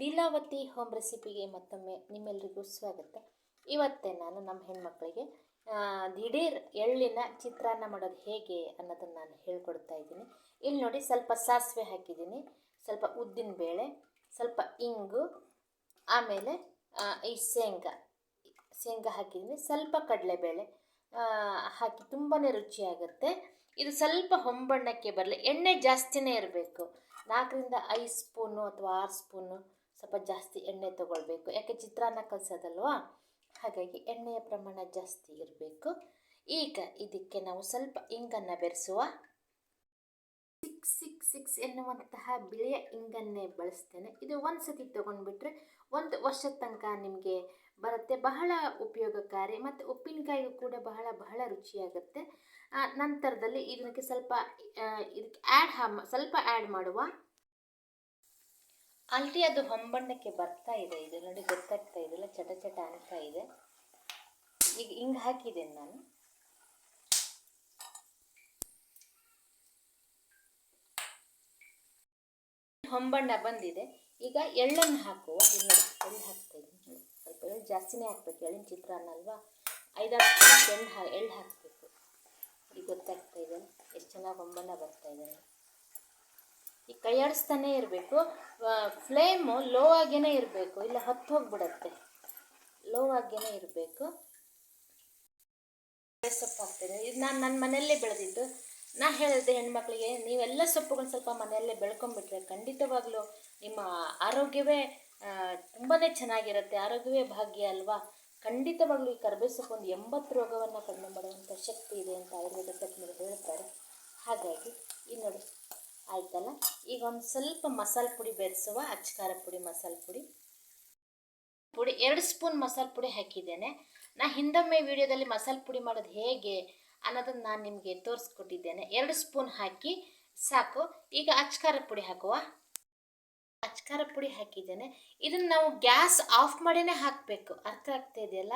Leelavathi home ರೆಸಿಪಿಗೆ ಮತ್ತೊಮ್ಮೆ ನಿಮ್ಮೆಲ್ಲರಿಗೂ ಸ್ವಾಗತ. ಇವತ್ತೇ ನಾನು ನಮ್ಮ ಹೆಣ್ಮಕ್ಳಿಗೆ ದಿಢೀರ್ ಎಳ್ಳಿನ ಚಿತ್ರಾನ್ನ ಮಾಡೋದು ಹೇಗೆ ಅನ್ನೋದನ್ನು ನಾನು ಹೇಳ್ಕೊಡ್ತಾ ಇದ್ದೀನಿ. ಇಲ್ಲಿ ನೋಡಿ ಸ್ವಲ್ಪ ಸಾಸಿವೆ ಹಾಕಿದ್ದೀನಿ, ಸ್ವಲ್ಪ ಉದ್ದಿನ ಬೇಳೆ, ಸ್ವಲ್ಪ ಇಂಗು, ಆಮೇಲೆ ಈ ಶೇಂಗಾ ಶೇಂಗಾ ಹಾಕಿದ್ದೀನಿ. ಸ್ವಲ್ಪ ಕಡಲೆಬೇಳೆ ಹಾಕಿ ತುಂಬಾ ರುಚಿಯಾಗುತ್ತೆ. ಇದು ಸ್ವಲ್ಪ ಹೊಂಬಣ್ಣಕ್ಕೆ ಬರಲಿ, ಎಣ್ಣೆ ಜಾಸ್ತಿನೇ ಇರಬೇಕು. ನಾಲ್ಕರಿಂದ ಐದು ಸ್ಪೂನು ಅಥವಾ ಆರು ಸ್ಪೂನು ಸ್ವಲ್ಪ ಜಾಸ್ತಿ ಎಣ್ಣೆ ತಗೊಳ್ಬೇಕು. ಯಾಕೆ ಚಿತ್ರಾನ್ನ ಕಲಿಸೋದಲ್ವಾ? ಹಾಗಾಗಿ ಎಣ್ಣೆಯ ಪ್ರಮಾಣ ಜಾಸ್ತಿ ಇರಬೇಕು. ಈಗ ಇದಕ್ಕೆ ನಾವು ಸ್ವಲ್ಪ ಇಂಗನ್ನು ಬೆರೆಸುವ. ಸಿಕ್ಸ್ ಸಿಕ್ಸ್ ಸಿಕ್ಸ್ ಎನ್ನುವಂತಹ ಬಿಳಿಯ ಇಂಗನ್ನೇ ಬಳಸ್ತೇನೆ. ಇದು ಒಂದು ಸತಿ ತೊಗೊಂಡ್ಬಿಟ್ರೆ ಒಂದು ವರ್ಷದ ತನಕ ನಿಮಗೆ ಬರುತ್ತೆ. ಬಹಳ ಉಪಯೋಗಕಾರಿ ಮತ್ತು ಉಪ್ಪಿನಕಾಯಿಗೂ ಕೂಡ ಬಹಳ ಬಹಳ ರುಚಿಯಾಗುತ್ತೆ. ನಂತರದಲ್ಲಿ ಇದಕ್ಕೆ ಸ್ವಲ್ಪ ಇದಕ್ಕೆ ಆ್ಯಡ್ ಸ್ವಲ್ಪ ಆ್ಯಡ್ ಮಾಡುವ. ಆಲ್ರೆಡಿ ಅದು ಹೊಂಬಣ್ಣಕ್ಕೆ ಬರ್ತಾ ಇದೆ. ಇದು ನೋಡಿ ಗೊತ್ತಾಗ್ತಾ ಇದೆಲ್ಲ ಚಟ ಚಟ ಅಂತ ಇದೆ. ಈಗ ಹಿಂಗೆ ಹಾಕಿದ್ದೇನೆ ನಾನು. ಹೊಂಬಣ್ಣ ಬಂದಿದೆ. ಈಗ ಎಳ್ಳನ್ನು ಹಾಕುವ, ಇಲ್ಲಿ ಎಳ್ಳು ಹಾಕ್ತಾ ಇದ್ದೀನಿ. ಸ್ವಲ್ಪ ಎಳ್ಳು ಜಾಸ್ತಿನೇ ಹಾಕ್ಬೇಕು. ಎಳ್ಳಿನ ಚಿತ್ರಾನ್ನ ಅಲ್ವಾ ಐದಾರು ಎಳ್ಳು ಹಾ, ಎಳ್ಳು ಹಾಕಬೇಕು. ಈಗ ಗೊತ್ತಾಗ್ತಾ ಇದೆ ಎಷ್ಟು ಚೆನ್ನಾಗಿ ಹೊಂಬಣ್ಣ ಬರ್ತಾ ಇದೆ. ನೋಡಿ. ಈ ಕೈ ಆಡಿಸ್ತಾನೆ ಇರಬೇಕು ಫ್ಲೇಮು ಲೋ ಆಗೇ ಇರಬೇಕು. ಇಲ್ಲ, ಹತ್ತು ಹೋಗ್ಬಿಡತ್ತೆ. ಲೋ ಆಗೇ ಇರಬೇಕು. ಸೊಪ್ಪು ಹಾಕ್ತೇನೆ. ಇದು ನಾನು ನನ್ನ ಮನೆಯಲ್ಲೇ ಬೆಳೆದಿದ್ದು. ನಾ ಹೇಳಿದೆ ಹೆಣ್ಮಕ್ಳಿಗೆ, ನೀವೆಲ್ಲ ಸೊಪ್ಪುಗಳು ಸ್ವಲ್ಪ ಮನೆಯಲ್ಲೇ ಬೆಳ್ಕೊಂಡ್ಬಿಟ್ರೆ ಖಂಡಿತವಾಗ್ಲೂ ನಿಮ್ಮ ಆರೋಗ್ಯವೇ ತುಂಬಾ ಚೆನ್ನಾಗಿರುತ್ತೆ. ಆರೋಗ್ಯವೇ ಭಾಗ್ಯ ಅಲ್ವಾ? ಖಂಡಿತವಾಗ್ಲೂ ಈ ಕರ್ಬೇವು ಸೊಪ್ಪು ಒಂದು ಎಂಬತ್ತು ರೋಗವನ್ನು ಕಡಿಮೆ ಮಾಡುವಂಥ ಶಕ್ತಿ ಇದೆ ಅಂತ ಆಯುರ್ವೇದ ತಜ್ಞರು ಹೇಳ್ತಾರೆ. ಹಾಗಾಗಿ, ಈ ನೋಡಿ. ಆಯ್ತಲ್ಲ? ಈಗ ಒಂದು ಸ್ವಲ್ಪ ಮಸಾಲೆ ಪುಡಿ ಬೆರೆಸುವ. ಅಚ್ಕಾರ ಪುಡಿ, ಮಸಾಲೆ ಪುಡಿ. ಪುಡಿ, ಎರಡು ಸ್ಪೂನ್ ಮಸಾಲೆ ಪುಡಿ ಹಾಕಿದ್ದೇನೆ. ನಾ ಹಿಂದೊಮ್ಮೆ ವಿಡಿಯೋದಲ್ಲಿ ಮಸಾಲೆ ಪುಡಿ ಮಾಡೋದು ಹೇಗೆ ಅನ್ನೋದನ್ನು ನಾನು ನಿಮಗೆ ತೋರಿಸ್ಕೊಟ್ಟಿದ್ದೇನೆ. ಎರಡು ಸ್ಪೂನ್ ಹಾಕಿ ಸಾಕು. ಈಗ ಅಚ್ಕಾರ ಪುಡಿ ಹಾಕುವ. ಅಚ್ಕಾರ ಪುಡಿ ಹಾಕಿದ್ದೇನೆ. ಇದನ್ನು ನಾವು ಗ್ಯಾಸ್ ಆಫ್ ಮಾಡಿಯೇ ಹಾಕಬೇಕು. ಅರ್ಥ ಆಗ್ತಾ ಇದೆಯಲ್ಲ?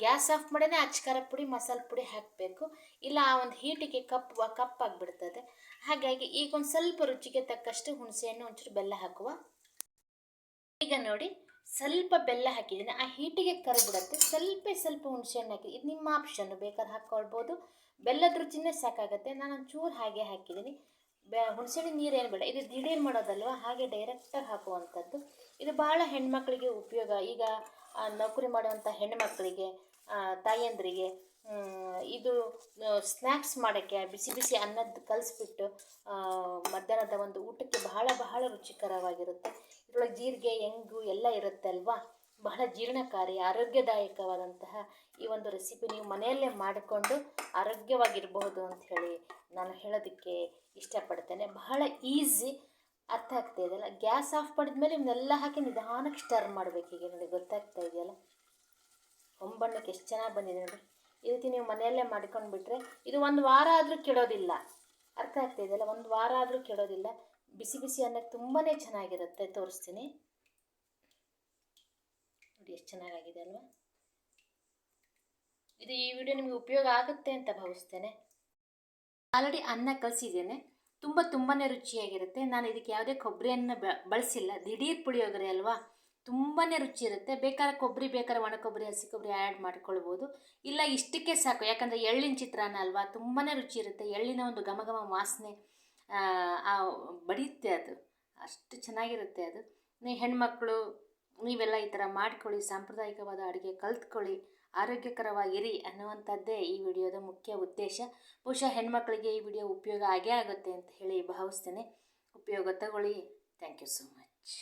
ಗ್ಯಾಸ್ ಆಫ್ ಮಾಡಿನೇ ಅಚ್ಚಕಾರ ಪುಡಿ, ಮಸಾಲೆ ಪುಡಿ ಹಾಕಬೇಕು. ಇಲ್ಲ, ಆ ಒಂದು ಹೀಟಿಗೆ ಕಪ್ಪು ಕಪ್ಪಾಗಿಬಿಡ್ತದೆ ಹಾಗಾಗಿ ಈಗ ಒಂದು ಸ್ವಲ್ಪ ರುಚಿಗೆ ತಕ್ಕಷ್ಟು ಹುಣಸೆಹಣ್ಣು, ಒಂಚೂರು ಬೆಲ್ಲ ಹಾಕುವ. ಈಗ ನೋಡಿ, ಸ್ವಲ್ಪ ಬೆಲ್ಲ ಹಾಕಿದ್ದೀನಿ. ಆ ಹೀಟಿಗೆ ಕರಿಬಿಡುತ್ತೆ ಸ್ವಲ್ಪ ಸ್ವಲ್ಪ ಹುಣಸೆಹಣ್ಣು ಹಾಕಿ, ಇದು ನಿಮ್ಮ ಆಪ್ಷನ್ನು. ಬೇಕಾದ್ರೆ ಹಾಕ್ಕೊಳ್ಬೋದು. ಬೆಲ್ಲದ ರುಚಿನೇ ಸಾಕಾಗುತ್ತೆ. ನಾನು ಒಂಚೂರು ಹಾಗೆ ಹಾಕಿದ್ದೀನಿ. ಬೆ ನೀರು ಏನು ಬೇಡ. ಇದು ದಿಢೀರ್ ಮಾಡೋದಲ್ವ? ಹಾಗೆ ಡೈರೆಕ್ಟಾಗಿ ಹಾಕುವಂಥದ್ದು. ಇದು ಭಾಳ ಹೆಣ್ಮಕ್ಳಿಗೆ ಉಪಯೋಗ. ಈಗ ನೌಕರಿ ಮಾಡುವಂಥ ಹೆಣ್ಮಕ್ಳಿಗೆ ತಾಯಂದ್ರಿಗೆ ಇದು ಸ್ನ್ಯಾಕ್ಸ್ ಮಾಡೋಕ್ಕೆ, ಬಿಸಿ ಬಿಸಿ ಅನ್ನದ್ದು ಕಲಿಸ್ಬಿಟ್ಟು ಮಧ್ಯಾಹ್ನದ ಒಂದು ಊಟಕ್ಕೆ ಬಹಳ ಬಹಳ ರುಚಿಕರವಾಗಿರುತ್ತೆ. ಇದರೊಳಗೆ ಜೀರಿಗೆ, ಹೆಂಗು ಎಲ್ಲ ಇರುತ್ತೆ ಅಲ್ವಾ ಬಹಳ ಜೀರ್ಣಕಾರಿ, ಆರೋಗ್ಯದಾಯಕವಾದಂತಹ ಈ ಒಂದು ರೆಸಿಪಿ ನೀವು ಮನೆಯಲ್ಲೇ ಮಾಡಿಕೊಂಡು ಆರೋಗ್ಯವಾಗಿರಬಹುದು ಅಂತ ಹೇಳಿ ನಾನು ಹೇಳೋದಕ್ಕೆ ಇಷ್ಟಪಡ್ತೇನೆ. ಬಹಳ ಈಸಿ ಅರ್ಥ ಆಗ್ತಾ ಇದೆಯಲ್ಲ ಗ್ಯಾಸ್ ಆಫ್ ಮಾಡಿದ್ಮೇಲೆ ಇವನ್ನೆಲ್ಲ ಹಾಕಿ ನಿಧಾನಕ್ಕೆ ಸ್ಟರ್ ಮಾಡಬೇಕು ಈಗ ನೋಡಿ, ಗೊತ್ತಾಗ್ತಾ ಇದೆಯಲ್ಲ? ಹೊಂಬಣ್ಣಕ್ಕೆ ಎಷ್ಟು ಚೆನ್ನಾಗಿ ಬಂದಿದೆ ನೋಡಿ. ಈ ರೀತಿ ನೀವು ಮನೆಯಲ್ಲೇ ಮಾಡ್ಕೊಂಡು ಬಿಟ್ರೆ ಇದು ಒಂದು ವಾರ ಆದರೂ ಕೆಡೋದಿಲ್ಲ. ಅರ್ಥ ಆಗ್ತಾ ಇದೆಯಲ್ಲ ಒಂದು ವಾರ ಆದರೂ ಕೆಡೋದಿಲ್ಲ. ಬಿಸಿ ಬಿಸಿ ಅನ್ನಕ್ಕೆ ತುಂಬಾ ಚೆನ್ನಾಗಿರುತ್ತೆ, ತೋರಿಸ್ತೀನಿ. ನೋಡಿ, ಎಷ್ಟು ಚೆನ್ನಾಗಾಗಿದೆ ಅಲ್ವಾ? ಇದು ಈ ವಿಡಿಯೋ ನಿಮಗೆ ಉಪಯೋಗ ಆಗುತ್ತೆ ಅಂತ ಭಾವಿಸ್ತೇನೆ. ಆಲ್ರೆಡಿ ಅನ್ನ ಕಲಿಸಿದ್ದೇನೆ. ತುಂಬ ತುಂಬಾ ರುಚಿಯಾಗಿರುತ್ತೆ. ನಾನು ಇದಕ್ಕೆ ಯಾವುದೇ ಕೊಬ್ಬರಿಯನ್ನು ಬಳಸಿಲ್ಲ. ದಿಢೀರ್ ಪುಳಿಯೋಗರೆ ಅಲ್ವಾ? ತುಂಬಾ ರುಚಿ ಇರುತ್ತೆ. ಬೇಕಾದ್ರೆ ಕೊಬ್ಬರಿ, ಬೇಕಾದ್ರೆ ಒಣ ಕೊಬ್ಬರಿ, ಹಸಿ ಕೊಬ್ಬರಿ ಆ್ಯಡ್ ಮಾಡ್ಕೊಳ್ಬೋದು. ಇಲ್ಲ, ಇಷ್ಟಕ್ಕೆ ಸಾಕು. ಯಾಕಂದರೆ ಎಳ್ಳಿನ ಚಿತ್ರಾನ್ನ ಅಲ್ವಾ? ತುಂಬಾ ರುಚಿ ಇರುತ್ತೆ. ಎಳ್ಳಿನ ಒಂದು ಘಮ ಘಮ ವಾಸನೆ ಬಡಿಯುತ್ತೆ ಅದು. ಅಷ್ಟು ಚೆನ್ನಾಗಿರುತ್ತೆ ಅದು. ಹೆಣ್ಮಕ್ಳು ನೀವೆಲ್ಲ ಈ ಥರ ಮಾಡ್ಕೊಳ್ಳಿ, ಸಾಂಪ್ರದಾಯಿಕವಾದ ಅಡುಗೆ ಕಲ್ತ್ಕೊಳ್ಳಿ, ಆರೋಗ್ಯಕರವಾಗಿರಿ ಅನ್ನುವಂಥದ್ದೇ ಈ ವಿಡಿಯೋದ ಮುಖ್ಯ ಉದ್ದೇಶ. ಬಹುಶಃ ಹೆಣ್ಮಕ್ಳಿಗೆ ಈ ವಿಡಿಯೋ ಉಪಯೋಗ ಆಗೇ ಆಗುತ್ತೆ ಅಂತ ಹೇಳಿ ಭಾವಿಸ್ತೇನೆ. ಉಪಯೋಗ ತಗೊಳ್ಳಿ. Thank you so much